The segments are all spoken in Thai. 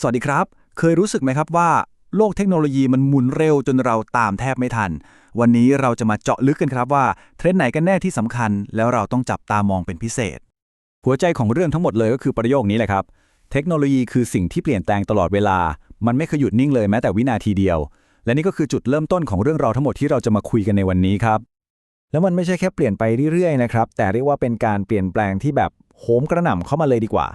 สวัสดีครับ เคยรู้สึกไหมครับว่า โลกเทคโนโลยีมันหมุนเร็วจนเราตามแทบไม่ทัน วันนี้เราจะมาเจาะลึกกันครับว่า เทรนด์ไหนกันแน่ที่สำคัญ แล้วเราต้องจับตามองเป็นพิเศษ หัวใจของเรื่องทั้งหมดเลยก็คือประโยคนี้แหละครับ เทคโนโลยีคือสิ่งที่เปลี่ยนแปลงตลอดเวลา มันไม่เคยหยุดนิ่งเลยแม้แต่วินาทีเดียว และนี่ก็คือจุดเริ่มต้นของเรื่องราวทั้งหมดที่เราจะมาคุยกันในวันนี้ครับ แล้วมันไม่ใช่แค่เปลี่ยนไปเรื่อยๆนะครับแต่เรียกว่าเป็นการเปลี่ยนแปลงที่แบบโหมกระหน่ำเข้ามาเลยดีกว่า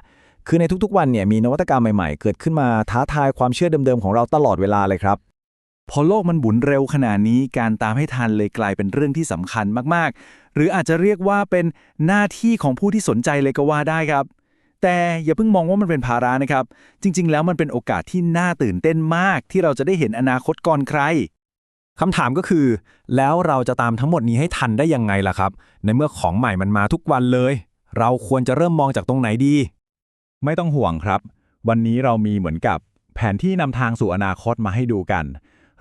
คือในทุกๆ วันเนี่ยมีนวัตกรรมใหม่ๆ เกิดขึ้นมาท้าทายความเชื่อเดิมๆของเราตลอดเวลาเลยครับ พอโลกมันบุนเร็วขนาดนี้การตามให้ทันเลยกลายเป็นเรื่องที่สำคัญมากๆ หรืออาจจะเรียกว่าเป็นหน้าที่ของผู้ที่สนใจเลยก็ว่าได้ครับ แต่อย่าเพิ่งมองว่ามันเป็นภาระนะครับ จริง ๆ แล้วมันเป็นโอกาสที่น่าตื่นเต้นมาก ที่เราจะได้เห็นอนาคตก่อนใครคำถามก็คือ แล้วเราจะตามทั้งหมดนี้ให้ทันได้ยังไงล่ะครับ ในเมื่อของใหม่มันมาทุกวันเลย เราควรจะเริ่มมองจากตรงไหนดี ไม่ต้องห่วงครับ วันนี้เรามีเหมือนกับแผนที่นำทางสู่อนาคตมาให้ดูกัน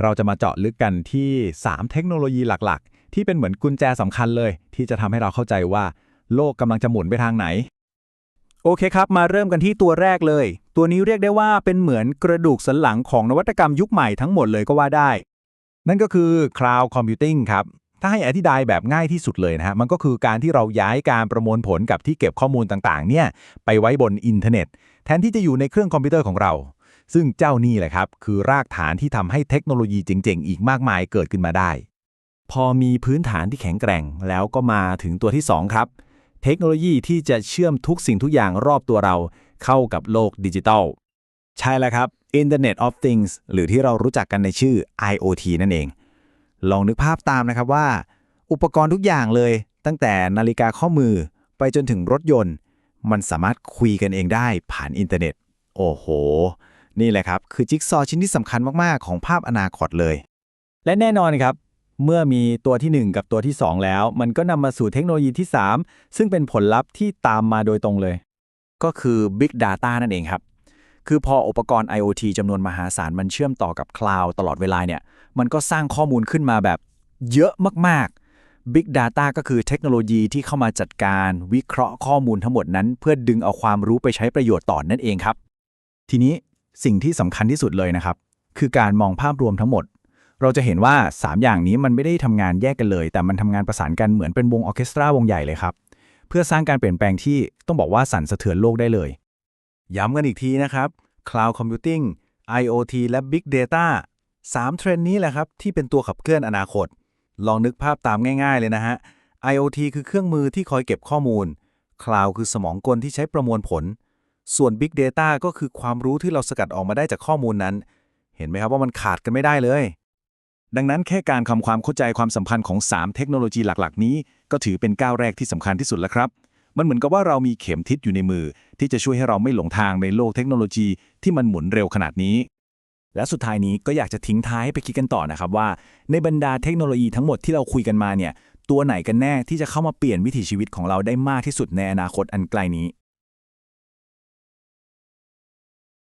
เราจะมาเจาะลึกกันที่ 3 เทคโนโลยีหลักๆ ที่เป็นเหมือนกุญแจสำคัญเลย ที่จะทำให้เราเข้าใจว่า โลกกำลังจะหมุนไปทางไหน โอเคครับ มาเริ่มกันที่ตัวแรกเลย ตัวนี้เรียกได้ว่าเป็นเหมือนกระดูกสันหลังของนวัตกรรมยุคใหม่ทั้งหมดเลยก็ว่าได้ นั่นก็คือ Cloud Computing ครับ ถ้าให้อธิบายแบบง่ายที่สุดเลยนะฮะมันก็คือการที่เราย้ายการประมวลผลกับที่เก็บข้อมูลต่างๆ เนี่ยไปไว้บนอินเทอร์เน็ต แทนที่จะอยู่ในเครื่องคอมพิวเตอร์ของเรา ซึ่งเจ้านี่แหละครับ คือรากฐานที่ทำให้เทคโนโลยีเจ๋งๆ อีกมากมายเกิดขึ้นมาได้ พอมีพื้นฐานที่แข็งแกร่งแล้วก็มาถึงตัวที่ 2 ครับ เทคโนโลยีที่จะเชื่อมทุกสิ่งทุกอย่างรอบตัวเราเข้ากับโลกดิจิทัลใช่แล้วครับ Internet of Things หรือที่เรารู้จักกันในชื่อ IoT นั่นเอง ลองนึกภาพตามนะครับว่า อุปกรณ์ทุกอย่างเลย ตั้งแต่นาฬิกาข้อมือไปจนถึงรถยนต์ มันสามารถคุยกันเองได้ผ่านอินเทอร์เน็ต โอ้โห นี่แหละครับ คือจิ๊กซอว์ชิ้นที่สำคัญมาก ๆ ของภาพอนาคตเลย และแน่นอนครับ เมื่อมีตัวทีหนึ่1 กับตัวที่ 2 แล้ว มันก็นำมาสู่เทคโนโลยีที่ 3 ซึ่งเป็นผลลัพธ์ที่ตามมาโดยตรงเลย ก็คือ Big Data นั่นเองครับ คือพออุปกรณ์ IoT จำนวนมหาศาลมันเชื่อมต่อกับคลาวด์ตลอดเวลาเนี่ย มันก็สร้างข้อมูลขึ้นมาแบบเยอะมากๆ Big Data ก็คือเทคโนโลยีที่เข้ามาจัดการ วิเคราะห์ข้อมูลทั้งหมดนั้น เพื่อดึงเอาความรู้ไปใช้ประโยชน์ต่อนนั่นเองครับ ทีนี้สิ่งที่สำคัญที่สุดเลยนะครับ คือการมองภาพรวมทั้งหมด เราจะเห็นว่า 3 อย่างนี้มันไม่ได้ทำงานแยกกันเลย แต่มันทำงานประสานกันเหมือนเป็นวงออเคสตราวงใหญ่เลยครับ เพื่อสร้างการเปลี่ยนแปลงที่ต้องบอกว่าสั่นสะเทือนโลกได้เลย ย้ำกันอีกทีนะครับ Cloud Computing IoT และ Big Data 3 เทรนด์นี้แหละครับ ที่เป็นตัวขับเคลื่อนอนาคต ลองนึกภาพตามง่าย ๆ เลยนะฮะ IoT คือเครื่องมือที่คอยเก็บข้อมูล Cloud คือสมองกลที่ใช้ประมวลผล ส่วน Big Data ก็คือความรู้ที่เราสกัดออกมาได้จากข้อมูลนั้น เห็นไหมครับว่ามันขาดกันไม่ได้เลย ดังนั้นแค่การทำความเข้าใจความสัมพันธ์ของ 3 เทคโนโลยีหลัก ๆ นี้ ก็ถือเป็นก้าวแรกที่สำคัญที่สุดแล้วครับ มันเหมือนกับว่าเรามีเข็มทิศอยู่ในมือ ที่จะช่วยให้เราไม่หลงทางในโลกเทคโนโลยีที่มันหมุนเร็วขนาดนี้ และสุดท้ายนี้ก็อยากจะทิ้งท้ายให้ไปคิดกันต่อนะครับว่า ในบรรดาเทคโนโลยีทั้งหมดที่เราคุยกันมาเนี่ยตัวไหนกันแน่ที่จะเข้ามาเปลี่ยนวิถีชีวิตของเราได้มากที่สุดในอนาคตอันไกลนี้